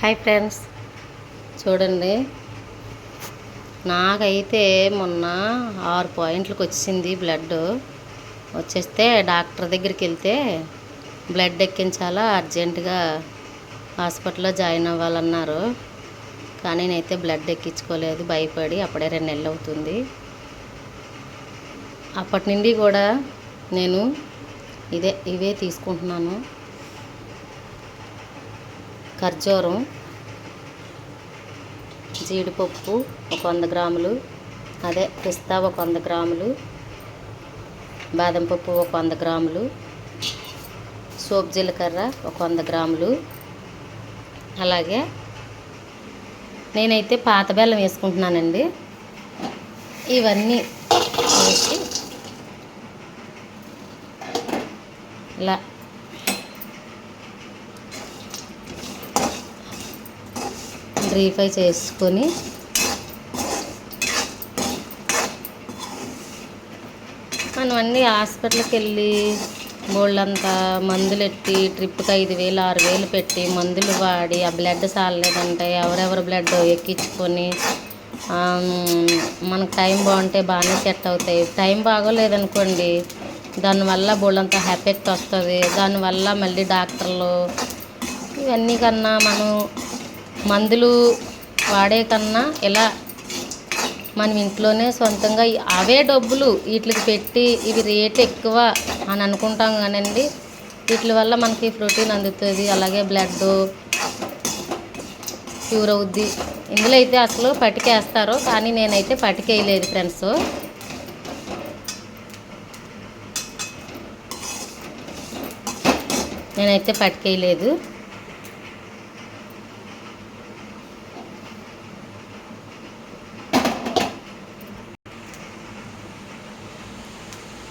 Hi friends. చూడండి. నాకైతే మొన్న ఆరు పాయింట్లకు వచ్చింది బ్లడ్. వచ్చేస్తే డాక్టర్ దగ్గరికి వెళ్తే బ్లడ్ ఎక్కించాలా అర్జెంటుగా హాస్పిటల్లో జాయిన్ అవ్వాలన్నారు. కానీ నేనైతే బ్లడ్ ఎక్కించుకోలేదు భయపడి అప్పుడే రెండు నెలలు అవుతుంది. అప్పటి నుండి కూడా నేను ఇదే ఇవే తీసుకుంటున్నాను. ఖర్జూరం జీడిపప్పు ఒక వంద గ్రాములు అదే పిస్తా ఒక వంద గ్రాములు బాదం పప్పు ఒక వంద గ్రాములు సోప్ జీలకర్ర ఒక వంద గ్రాములు. అలాగే నేనైతే పాత బెల్లం వేసుకుంటున్నానండి. ఇవన్నీ వేసి ఇలా రీఫై చేసుకొని మనం అన్నీ హాస్పిటల్కి వెళ్ళి బోళ్ళంతా మందులు ఎట్టి ట్రిప్కి ఐదు వేలు ఆరు వేలు పెట్టి మందులు వాడి ఆ బ్లడ్ సాలలేదంటే ఎవరెవరు బ్లడ్ ఎక్కించుకొని మనకు టైం బాగుంటే బాగానే సెట్ అవుతాయి. టైం బాగోలేదనుకోండి దానివల్ల బోళ్ళంత ఎఫెక్ట్ వస్తుంది. దానివల్ల మళ్ళీ డాక్టర్లు ఇవన్నీ కన్నా మనం మందులు వాడే కన్నా ఇలా మనం ఇంట్లోనే సొంతంగా అవే డబ్బులు వీటికి పెట్టి ఇవి రేట్ ఎక్కువ అని అనుకుంటాం కానండి వీటి వల్ల మనకి ప్రోటీన్ అందుతుంది అలాగే బ్లడ్ క్యూర్ అవుద్ది. ఇందులో అయితే అసలు పటికేస్తారు కానీ నేనైతే పటికేయలేదు ఫ్రెండ్స్. నేనైతే పట్టుకేయలేదు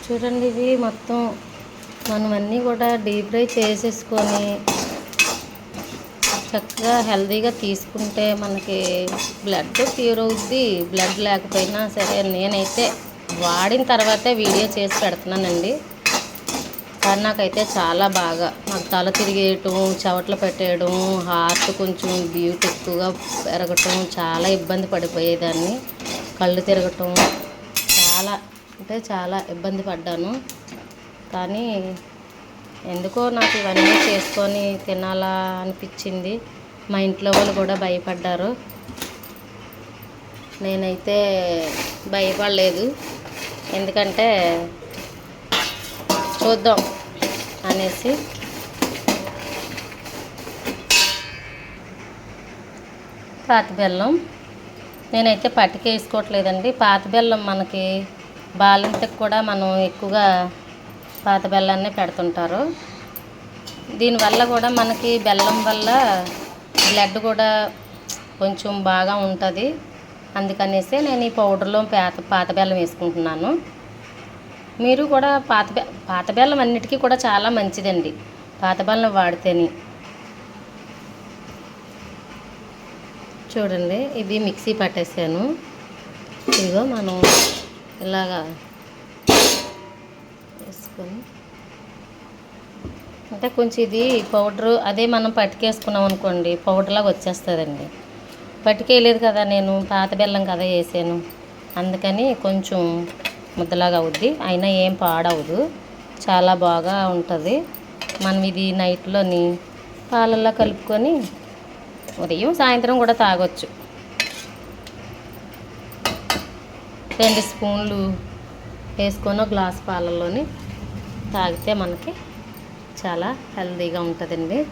చూడండి ఇవి మొత్తం మనం అన్నీ కూడా డీప్ ఫ్రై చేసేసుకొని చక్కగా హెల్తీగా తీసుకుంటే మనకి బ్లడ్ ప్యూర్ అవుద్ది. బ్లడ్ లేకపోయినా సరే నేనైతే వాడిన తర్వాతే వీడియో చేసి పెడుతున్నానండి. కానీ నాకైతే చాలా బాగా. నాకు తల తిరిగేయటం చెవట్లు పెట్టేయడం హార్ట్ కొంచెం బ్యూట్ ఎక్కువగా పెరగటం చాలా ఇబ్బంది పడిపోయేదాన్ని. కళ్ళు తిరగటం చాలా అంటే చాలా ఇబ్బంది పడ్డాను. కానీ ఎందుకో నాకు ఇవన్నీ చేసుకొని తినాలా అనిపించింది. మా ఇంట్లో వాళ్ళు కూడా భయపడ్డారు. నేనైతే భయపడలేదు. ఎందుకంటే చూద్దాం అనేసి. పాత బెల్లం నేనైతే పట్టుకేసుకోవట్లేదండి పాత బెల్లం మనకి బాలింతకు కూడా మనం ఎక్కువగా పాత బెల్లాన్నే పెడుతుంటారు. దీనివల్ల కూడా మనకి బెల్లం వల్ల బ్లడ్ కూడా కొంచెం బాగా ఉంటుంది. అందుకనేసి నేను ఈ పౌడర్లో పాత పాత బెల్లం వేసుకుంటున్నాను. మీరు కూడా పాత బె పాత బెల్లం అన్నిటికీ కూడా చాలా మంచిదండి. పాత బెల్లం వాడితేనే. చూడండి ఇది మిక్సీ పట్టేసాను. ఇదిగో మనం ఇలాగా వేసుకొని. అంటే కొంచెం ఇది పౌడరు అదే మనం పట్టుకేసుకున్నాం అనుకోండి పౌడర్లాగా వచ్చేస్తుందండి. పట్టుకేయలేదు కదా నేను పాత బెల్లం కదా వేసాను. అందుకని కొంచెం ముద్దలాగా అవుద్ది. అయినా ఏం పాడవదు. చాలా బాగా ఉంటుంది. మనం ఇది నైట్లోని పాలల్లో కలుపుకొని ఉదయం సాయంత్రం కూడా తాగొచ్చు. రెండు స్పూన్లు వేసుకొని ఒక గ్లాస్ పాలల్లోని తాగితే మనకి చాలా హెల్తీగా ఉంటుందండి.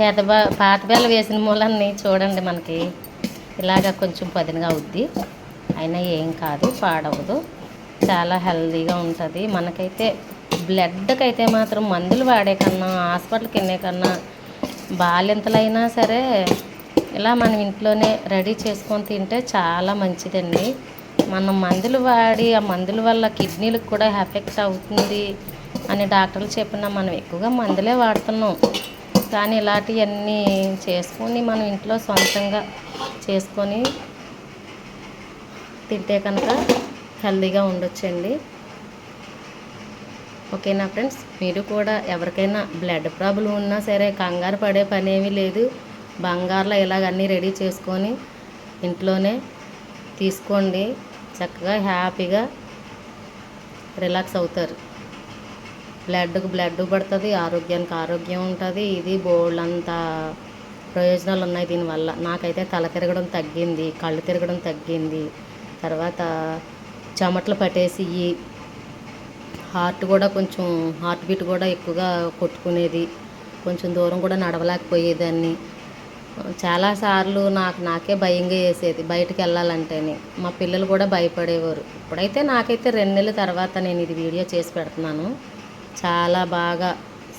పెద్ద బ- పాత వేసిన మూలన్నీ చూడండి మనకి. ఇలాగ కొంచెం పదినగా అవుద్ది. అయినా ఏం కాదు పాడవదు. చాలా హెల్దీగా ఉంటుంది. మనకైతే బ్లడ్కి అయితే మాత్రం మందులు వాడే కన్నా హాస్పిటల్కి వెళ్ళే కన్నా బాలింతలైనా సరే ఇలా మనం ఇంట్లోనే రెడీ చేసుకొని తింటే చాలా మంచిదండి. మనం మందులు వాడి ఆ మందుల వల్ల కిడ్నీలకు కూడా ఎఫెక్ట్ అవుతుంది అని డాక్టర్లు చెప్పినా మనం ఎక్కువగా మందులే వాడుతున్నాం. కానీ ఇలాంటివన్నీ చేసుకొని మనం ఇంట్లో సొంతంగా చేసుకొని తింటే కనుక హెల్దీగా ఉండొచ్చండి. ఓకేనా ఫ్రెండ్స్? మీరు కూడా ఎవరికైనా బ్లడ్ ప్రాబ్లం ఉన్నా సరే కంగారు పడే పని ఏమీ లేదు. బంగారులో ఇలాగన్నీ రెడీ చేసుకొని ఇంట్లోనే తీసుకోండి. చక్కగా హ్యాపీగా రిలాక్స్ అవుతారు. బ్లడ్కి బ్లడ్ పడుతుంది ఆరోగ్యానికి ఆరోగ్యం ఉంటుంది. ఇది బోల్డ్ అంత ప్రయోజనాలు ఉన్నాయి దీనివల్ల. నాకైతే తల తిరగడం తగ్గింది కళ్ళు తిరగడం తగ్గింది. తర్వాత చెమటలు పట్టేసి హార్ట్ కూడా కొంచెం హార్ట్ బీట్ కూడా ఎక్కువగా కొట్టుకునేది. కొంచెం దూరం కూడా నడవలేకపోయేదాన్ని. చాలాసార్లు నాకు నాకే భయంగా వేసేది బయటకు వెళ్ళాలంటేనే. మా పిల్లలు కూడా భయపడేవారు. ఇప్పుడైతే నాకైతే రెండు నెలల తర్వాత నేను ఇది వీడియో చేసి పెడుతున్నాను. చాలా బాగా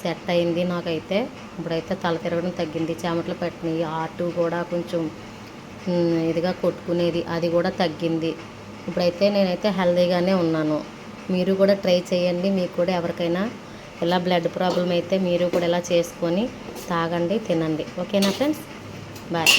సెట్ అయింది నాకైతే. ఇప్పుడైతే తల తిరగడం తగ్గింది చెమటలు పట్టినాయి హార్ట్ కూడా కొంచెం ఇదిగా కొట్టుకునేది అది కూడా తగ్గింది. ఇప్పుడైతే నేనైతే హెల్దీగానే ఉన్నాను. మీరు కూడా ట్రై చేయండి. మీకు కూడా ఎవరికైనా ఇలా బ్లడ్ ప్రాబ్లం అయితే మీరు కూడా ఇలా చేసుకొని తాగండి తినండి. ఓకేనా ఫ్రెండ్స్? బాయ్.